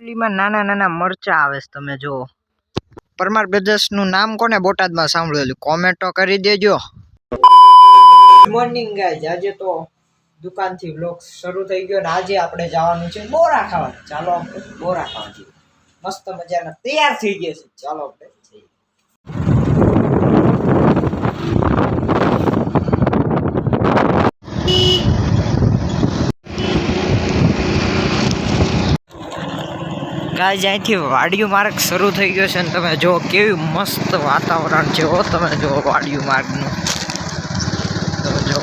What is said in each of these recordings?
લીમાં નાના નાના મરચા આવે છે તમે જો પરમાર બ્રધર્સનું નામ કોને બોટાદમાં સાંભળેલું? કોમેન્ટો કરી દેજો. મોર્નિંગ ગાઈઝ આજે તો દુકાનથી વ્લોગ શરૂ થઈ ગયો ને આજે આપણે જવાનું છે બોરા ખાવા ચાલો આપણે બોરા ખાવા મસ્ત મજાના. તૈયાર થઈ ગયા છે. ચાલો આપણે. ગાય અહીંથી વાડિયું માર્ગ શરૂ થઈ ગયો છે ને તમે જો કેવું મસ્ત વાતાવરણ છે હો તમે જો વાડિયું માર્ગનું. તમે જો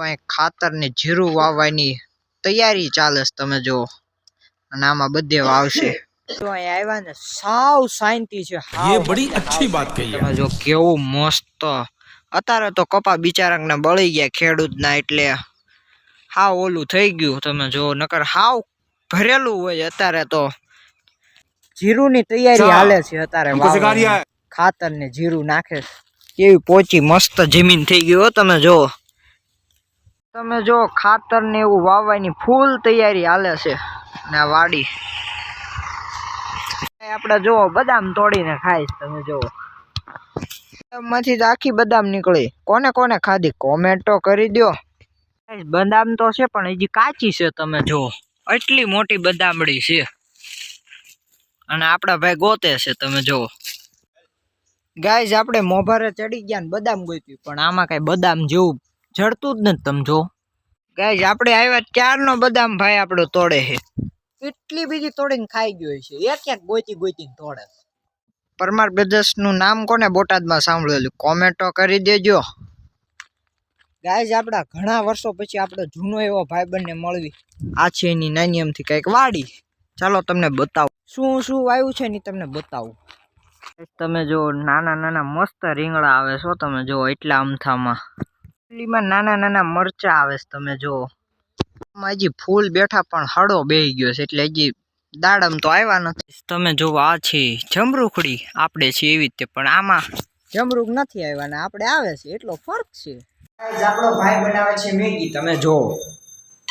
અહીં ખાતરને જીરું વાવવાની તૈયારી ચાલે છે તમે જો અને આમાં બધે વાવશે. તો અહીં આવ્યા ને સાવ શાંતિ છે વાત તમે જો કેવું મસ્ત. અત્યારે તો કપા બિચારા ને બળી ગયા ખેડૂત ના એટલે હા ઓલું થઈ ગયું તમે જો નકર હાવ ભરેલું હોય અત્યારે તો. જીરું ની તૈયારી હાલે છે અત્યારે ખાતર ને જીરું નાખે કેવી પોચી મસ્ત જમીન થઈ ગયું તમે જો. તમે જો ખાતર ને એવું વાવવાની ફૂલ તૈયારી હાલે છે. ને વાડી. આપણે જો બદામ તોડીને ખાઈશ તમે જો માંથી આખી બદામ નીકળી. કોને કોને ખાધી? કોમેન્ટ તો કરી દો બદામ તો છે પણ હજી કાચી છે તમે જો એટલી મોટી બદામડી છે. અને આપણા ભાઈ ગોતે છે, તમે જુઓ ગાય આપણે મોભારે ચડી ગયા ને બદામ ગોત્યું, પણ આમાં કઈ બદામ જેવું જડતું જ નથી, તમે જો ગાય આપણે આવ્યા ચારનો બદામ ભાઈ આપણો તોડે છે? કેટલી બીજી તોડીને ખાઈ ગયો છે? એક એક ગોતી ગોતીને તોડે પરમાર બ્રદર્સનું નામ કોને બોટાદમાં સાંભળેલું? કોમેન્ટો કરી દેજો. ગાય આપણા ઘણા વર્ષો પછી આપણો જૂનો એવો ભાઈ બંને મળવી. આ છે એની નાની અમથી કંઈક વાડી. ચાલો તમને બતાવું. શું શું આવ્યું છે ને તમને બતાવું. તમે જો નાના નાના મસ્ત રીંગણા આવે છો તમે જો એટલા અમથામાં. લીમાં નાના નાના મરચા આવે છે તમે જો. હજી ફૂલ બેઠા પણ હળો બેહી ગયો છે એટલે હજી દાડમ તો આવ્યા નથી. તમે જો આ છે જમરૂખડી. આપણે છે એવી રીતે પણ આમાં જમરૂખ નથી આવ્યા ને આપણે આવે છે એટલો ફરક છે. આપણો ભાઈ બનાવે છે મેગી તમે જો.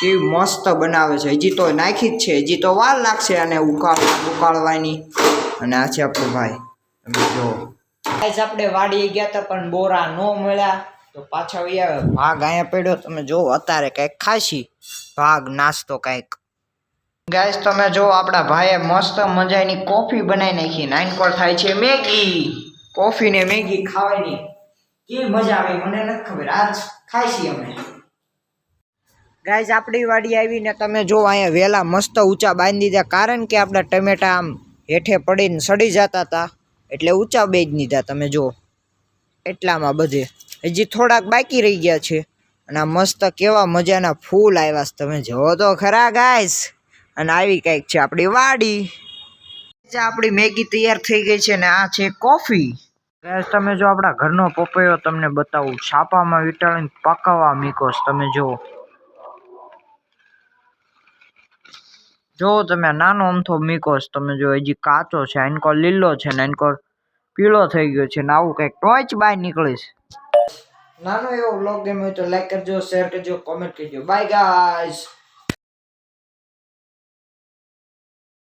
કેવી મસ્ત બનાવે છે. હજી તો નાખી જ છે. હજી તો વાર લાગશે અને ઉકાળ, ઉકાળવાની. અને આ છે આપણો ભાઈ. તમે જો. ગાઈઝ આપણે વાડીએ ગયા હતા પણ બોરા ન મળ્યા. તો પાછા વહી આવે. ભાગ અહીંયા પડ્યો. તમે જો, અત્યારે કંઈક ખાશી. ભાગ, નાસ્તો કંઈક. ગાઈઝ તમે જો, આપણા ભાઈએ મસ્ત મજાની કોફી બનાવી નાખી. નાઇનકોર થાય છે મેગી. કોફી ને મેગી ખાવાની. કેવી મજા આવે, મને નથી ખબર. આજ ખાઈશી અમે. ગાઈઝ આપણી વાડી આવીને તમે જો અહીંયા વહેલા મસ્ત ઊંચા બાંધી દીધા. કારણ કે આપણા ટમેટા આમ હેઠે પડીને સડી જતા હતા. એટલે ઊંચા બેજ દીધા તમે જો. એટલામાં બધે. હજી થોડાક બાકી રહી ગયા છે. અને આ મસ્ત કેવા મજાના ફૂલ આવ્યા છે તમે જોવો તો ખરા ગાઈસ અને આવી કંઈક છે આપણી વાડી. આપણી મેગી તૈયાર થઈ ગઈ છે ને આ છે કોફી. ગાઈસ તમે જો આપણા ઘરનો પપૈયો તમને બતાવું. છાપામાં વીંટાળીને પકાવવા મીકોસ તમે જો જો તમે નાનો અમથો મીકોસ, તમે જો હજી કાચો છે આનકો લીલો છે ને આનકો પીળો થઈ ગયો છે ને આવું કંઈક ટોચ બાય નીકળીશ નાનો એવો બ્લોગ ગેમ હોય તો લાઈક કરજો શેર કરજો કોમેન્ટ કરજો. By guys